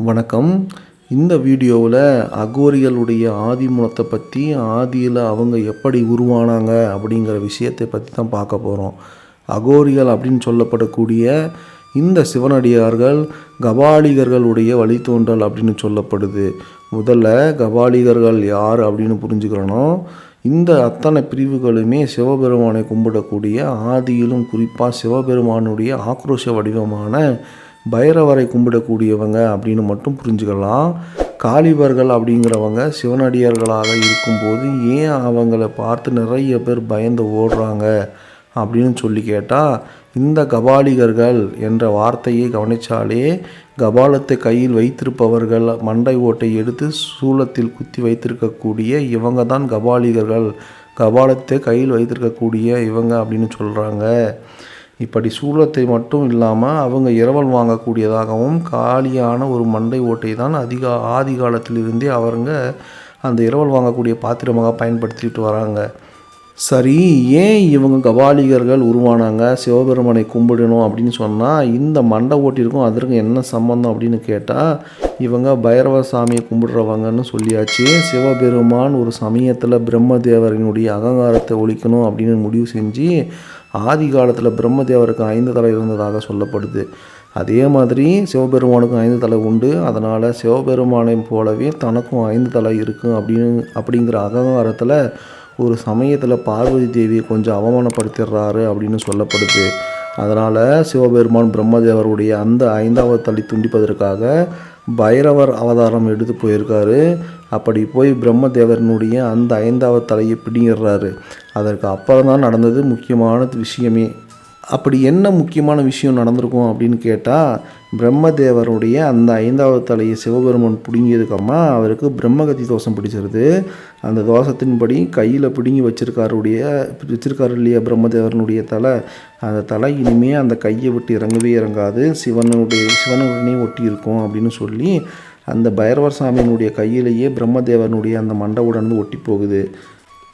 வணக்கம். இந்த வீடியோவில் அகோரிகளுடைய ஆதிமூலத்தை பற்றி ஆதியில் அவங்க எப்படி உருவானாங்க அப்படிங்கிற விஷயத்தை பற்றி தான் பார்க்க போகிறோம் அகோரிகள் அப்படின்னு சொல்லப்படக்கூடிய இந்த சிவனடியார்கள் கபாலிகர்களுடைய வழித்தோன்றல் அப்படின்னு சொல்லப்படுது. முதல்ல கபாலிகர்கள் யார் அப்படின்னு புரிஞ்சுக்கிறனோ இந்த அத்தனை பிரிவுகளுமே சிவபெருமானை கும்பிடக்கூடிய ஆதியிலும் குறிப்பாக சிவபெருமானுடைய ஆக்ரோஷ வடிவமான பைரவரை கும்பிடக்கூடியவங்க அப்படின்னு மட்டும் புரிஞ்சுக்கலாம். காளிபர்கள் அப்படிங்கிறவங்க சிவனடியார்களாக இருக்கும்போது ஏன் அவங்கள பார்த்து நிறைய பேர் பயந்து ஓடுறாங்க அப்படின்னு சொல்லி கேட்டால் இந்த கபாலிகர்கள் என்ற வார்த்தையை கவனித்தாலே கபாலத்தை கையில் வைத்திருப்பவர்கள் மண்டை ஓட்டை எடுத்து சூலத்தில் குத்தி வைத்திருக்கக்கூடிய இவங்க தான் கபாலிகர்கள். கபாலத்தை கையில் வைத்திருக்கக்கூடிய இவங்க அப்படின்னு சொல்கிறாங்க இப்படி சூலத்தை மட்டும் இல்லாமல் அவங்க இரவல் வாங்கக்கூடியதாகவும் காலியான ஒரு மண்டை ஓட்டை தான் அதிக ஆதி காலத்திலிருந்தே அவங்க அந்த இரவல் வாங்கக்கூடிய பாத்திரமாக பயன்படுத்திட்டு வராங்க. சரி ஏன் இவங்க கபாலிகர்கள் உருவானாங்க? சிவபெருமனை கும்பிடணும் அப்படின்னு சொன்னால் இந்த மண்டை ஓட்டிற்கும் அதற்கும் என்ன சம்பந்தம் அப்படின்னு கேட்டால் இவங்க பைரவ சாமியை கும்பிடுறவங்கன்னு சொல்லியாச்சு. சிவபெருமான் ஒரு சமயத்தில் பிரம்மதேவரினுடைய அகங்காரத்தை ஒழிக்கணும் அப்படின்னு முடிவு செஞ்சு ஆதி காலத்தில் பிரம்மதேவருக்கு ஐந்து தலை இருந்ததாக சொல்லப்படுது. அதே மாதிரி சிவபெருமானுக்கும் ஐந்து தலை உண்டு. அதனால் சிவபெருமானை போலவே தனக்கும் ஐந்து தலை இருக்கும் அப்படின்னு அப்படிங்கிற அகங்காரத்தில் ஒரு சமயத்தில் பார்வதி தேவியை கொஞ்சம் அவமானப்படுத்திடுறாரு அப்படின்னு சொல்லப்படுது. அதனால் சிவபெருமான் பிரம்மதேவருடைய அந்த ஐந்தாவது தலை துண்டிப்பதற்காக பைரவர் அவதாரம் எடுத்து போயிருக்காரு. அப்படி போய் பிரம்மதேவரனுடைய அந்த ஐந்தாவது தலையை பிடிங்கிடுறாரு. அதற்கு அப்புறம் தான் நடந்தது முக்கியமான விஷயமே. அப்படி என்ன முக்கியமான விஷயம் நடந்திருக்கும் அப்படின்னு கேட்டால் பிரம்மதேவருடைய அந்த ஐந்தாவது தலையை சிவபெருமன் பிடுங்கியதுக்கப்புறமா அவருக்கு பிரம்மகதி தோஷம் பிடிச்சிருது. அந்த தோஷத்தின்படி கையில் பிடுங்கி வச்சிருக்காருடைய வச்சிருக்காரு இல்லையா பிரம்மதேவரனுடைய தலை? அந்த தலை இனிமே அந்த கையை விட்டு இறங்கவே இறங்காது. சிவனுடைய சிவனுடனே ஒட்டி இருக்கும் அப்படின்னு சொல்லி அந்த பைரவர் சாமியினுடைய கையிலேயே பிரம்மதேவனுடைய அந்த மண்டவுடன் ஒட்டி போகுது.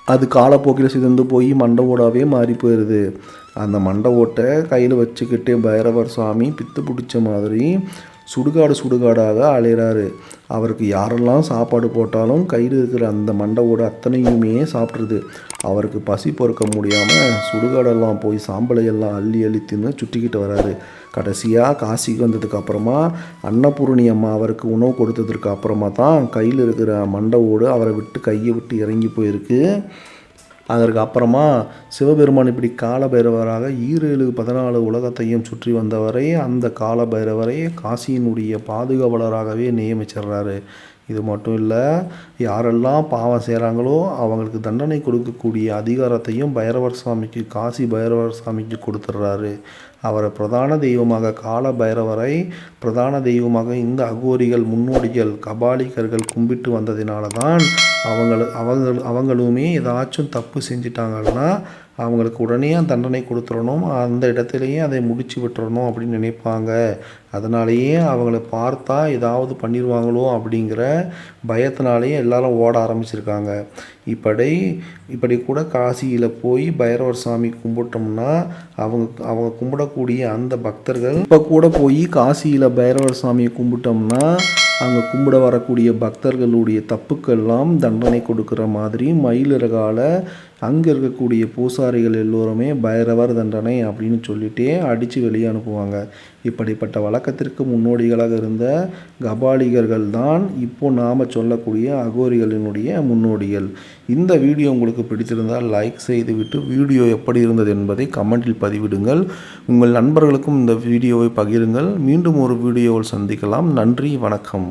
அது காலப்போக்கில் சிதந்து போய் மண்டை ஓடாவே மாறி போயிடுது அந்த மண்டை ஓட்டை கையில் வச்சுக்கிட்டு பைரவர் சாமி பித்து பிடிச்ச மாதிரி சுடுகாடு சுடுகாடாக அலைகிறாரு அவருக்கு யாரெல்லாம் சாப்பாடு போட்டாலும் கையில் இருக்கிற அந்த மண்டவோட அத்தனையுமே சாப்பிட்ருது அவருக்கு பசி பொறுக்க முடியாமல் சுடுகாடெல்லாம் போய் சாம்பலையெல்லாம் அள்ளி அள்ளி தின்னு சுற்றிக்கிட்டு வராரு. கடைசியாக காசிக்கு வந்ததுக்கு அப்புறமா அன்னபூர்ணி அம்மா அவருக்கு உணவு கொடுத்ததுக்கு அப்புறமா தான் கையில் இருக்கிற மண்டவோடு அவரை விட்டு கையை விட்டு இறங்கி போயிருக்கு. அதற்கு அப்புறமா சிவபெருமான் இப்படி காலபைரவராக ஈரேழு பதினாலு உலகத்தையும் சுற்றி வந்தவரை அந்த காலபைரவரை காசியினுடைய பாதுகாவலராகவே நியமிச்சிடுறாரு. இது மட்டும் இல்லை யாரெல்லாம் பாவம் செய்கிறாங்களோ அவங்களுக்கு தண்டனை கொடுக்கக்கூடிய அதிகாரத்தையும் பைரவர் சாமிக்கு காசி பைரவர் சாமிக்கு கொடுத்துட்றாரு. அவரை பிரதான தெய்வமாக கால பைரவரை பிரதான தெய்வமாக இந்த அகோரிகள் முன்னோடிகள் கபாலிகர்கள் கும்பிட்டு வந்ததினால தான் அவங்கள அவங்க அவங்களுமே ஏதாச்சும் தப்பு செஞ்சிட்டாங்கன்னா அவங்களுக்கு உடனே தண்டனை கொடுத்துடணும் அந்த இடத்துலையே அதை முடிச்சு விட்டுறணும் அப்படின்னு நினைப்பாங்க. அதனாலேயே அவங்கள பார்த்தா ஏதாவது பண்ணிடுவாங்களோ அப்படிங்கிற பயத்தினாலேயே எல்லாரும் ஓட ஆரம்பிச்சிருக்காங்க. இப்படி இப்படி கூட காசியில் போய் பைரவர் சாமி கும்பிட்டோம்னா அவங்க அவங்க கும்பிடக்கூடிய அந்த பக்தர்கள் இப்போ கூட போய் காசியில் பைரவர் சாமியை கும்பிட்டோம்னா அங்கே கும்பிட வரக்கூடிய பக்தர்களுடைய தப்புக்கெல்லாம் தண்டனை கொடுக்குற மாதிரி மயிலிறகால அங்கே இருக்கக்கூடிய பூசாரிகள் எல்லோருமே பைரவர் தண்டனை அப்படின்னு சொல்லிட்டே அடித்து வெளியே அனுப்புவாங்க. இப்படிப்பட்ட வழக்கத்திற்கு முன்னோடிகளாக இருந்த கபாலிகர்கள் தான் இப்போ நாம் சொல்லக்கூடிய அகோரிகளினுடைய முன்னோடிகள். இந்த வீடியோ உங்களுக்கு பிடித்திருந்தால் லைக் செய்துவிட்டு வீடியோ எப்படி இருந்தது என்பதை கமெண்டில் பதிவிடுங்கள். உங்கள் நண்பர்களுக்கும் இந்த வீடியோவை பகிருங்கள். மீண்டும் ஒரு வீடியோவில் சந்திக்கலாம். நன்றி. வணக்கம்.